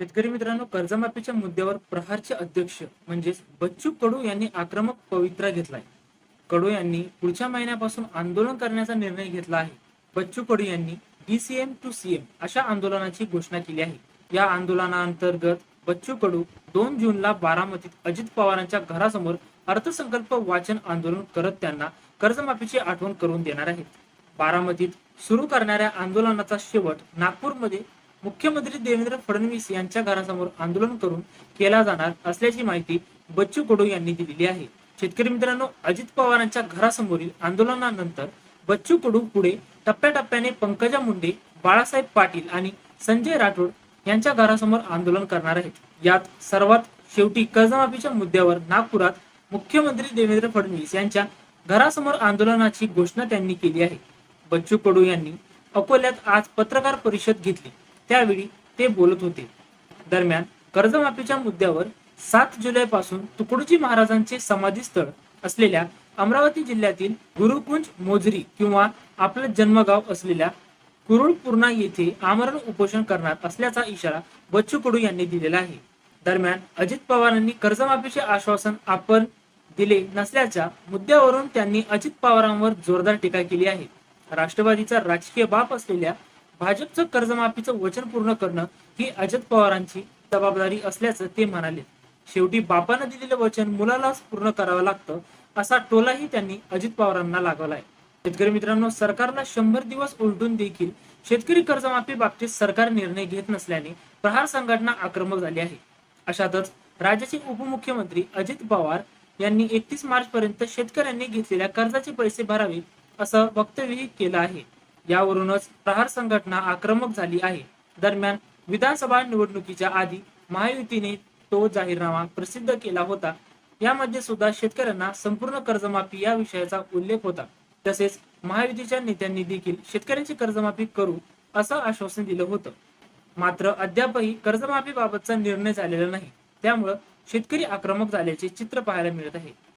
शेतकरी मित्रांनो कर्जमाफीच्या मुद्द्यावर प्रहारचे अध्यक्ष म्हणजेच बच्चू कडू यांनी आक्रमक पवित्रा घेतलाय. कडू यांनी पुढच्या महिन्यापासून आंदोलन करण्याचा निर्णय घेतला आहे. बच्चू कडू यांनी डीसीएम टू सीएम अशा आंदोलनाची घोषणा केली आहे. या आंदोलनाअंतर्गत बच्चू कडू दोन जूनला बारामतीत अजित पवारांच्या घरासमोर अर्थसंकल्प वाचन आंदोलन करत त्यांना कर्जमाफीची आठवण करून देणार आहेत. बारामतीत सुरू करणाऱ्या आंदोलनाचा शेवट नागपूरमध्ये मुख्यमंत्री देवेंद्र फडणवीस यांच्या घरासमोर आंदोलन करून केला जाणार असल्याची माहिती बच्चू कडू यांनी दिलेली आहे. शेतकरी मित्रांनो अजित पवारांच्या घरासमोरील आंदोलनानंतर बच्चू कडू पुढे टप्प्याटप्प्याने पंकजा मुंडे बाळासाहेब पाटील आणि संजय राठोड यांच्या घरासमोर आंदोलन करणार आहेत. यात सर्वात शेवटी कर्जमाफीच्या मुद्द्यावर नागपुरात मुख्यमंत्री देवेंद्र फडणवीस यांच्या घरासमोर आंदोलनाची घोषणा त्यांनी केली आहे. बच्चू कडू यांनी अकोल्यात आज पत्रकार परिषद घेतली. त्यावेळी ते बोलत होते. दरम्यान कर्जमाफीच्या मुद्द्यावर सात जुलै पासून तुकडोजी महाराजांचे समाधी स्थळ असलेल्या अमरावती जिल्ह्यातील गुरुकुंज मोजरी किंवा आपलं जन्मगाव असलेल्या कुरुळपूर्णा येथे आमरण उपोषण करणार असल्याचा इशारा बच्चू कडू यांनी दिलेला आहे. दरम्यान अजित पवारांनी कर्जमाफीचे आश्वासन आपण दिले नसल्याच्या मुद्द्यावरून त्यांनी अजित पवारांवर जोरदार टीका केली आहे. राष्ट्रवादीचा राजकीय बाप असलेल्या भाजपचं कर्जमाफीचं वचन पूर्ण करणं ही अजित पवारांची जबाबदारी असल्याचं ते म्हणाले. शेवटी बापानं दिलेलं वचन मुलालाच पूर्ण करावं लागतं असा टोलाही त्यांनी अजित पवारांना लागवलाय शेतकरी मित्रांनो सरकारला शंभर दिवस उलटून देखील शेतकरी कर्जमाफी बाबतीत सरकार निर्णय घेत नसल्याने प्रहार संघटना आक्रमक झाली आहे. अशातच राज्याचे उपमुख्यमंत्री अजित पवार यांनी एकतीस मार्च पर्यंत शेतकऱ्यांनी घेतलेल्या कर्जाचे पैसे भरावे असं वक्तव्यही केलं आहे. यावरूनच प्रहार संघटना आक्रमक झाली आहे. दरम्यान विधानसभा निवडणुकीच्या आधी महायुतीने तो जाहीरनामा प्रसिद्ध केला होता. यामध्ये सुद्धा शेतकऱ्यांना संपूर्ण कर्जमाफी या विषयाचा उल्लेख होता. तसेच महायुतीच्या नेत्यांनी देखील शेतकऱ्यांची कर्जमाफी करू असं आश्वासन दिलं होतं. मात्र अद्यापही कर्जमाफी बाबतचा निर्णय झालेला नाही. त्यामुळं शेतकरी आक्रमक झाल्याचे चित्र पाहायला मिळत आहे.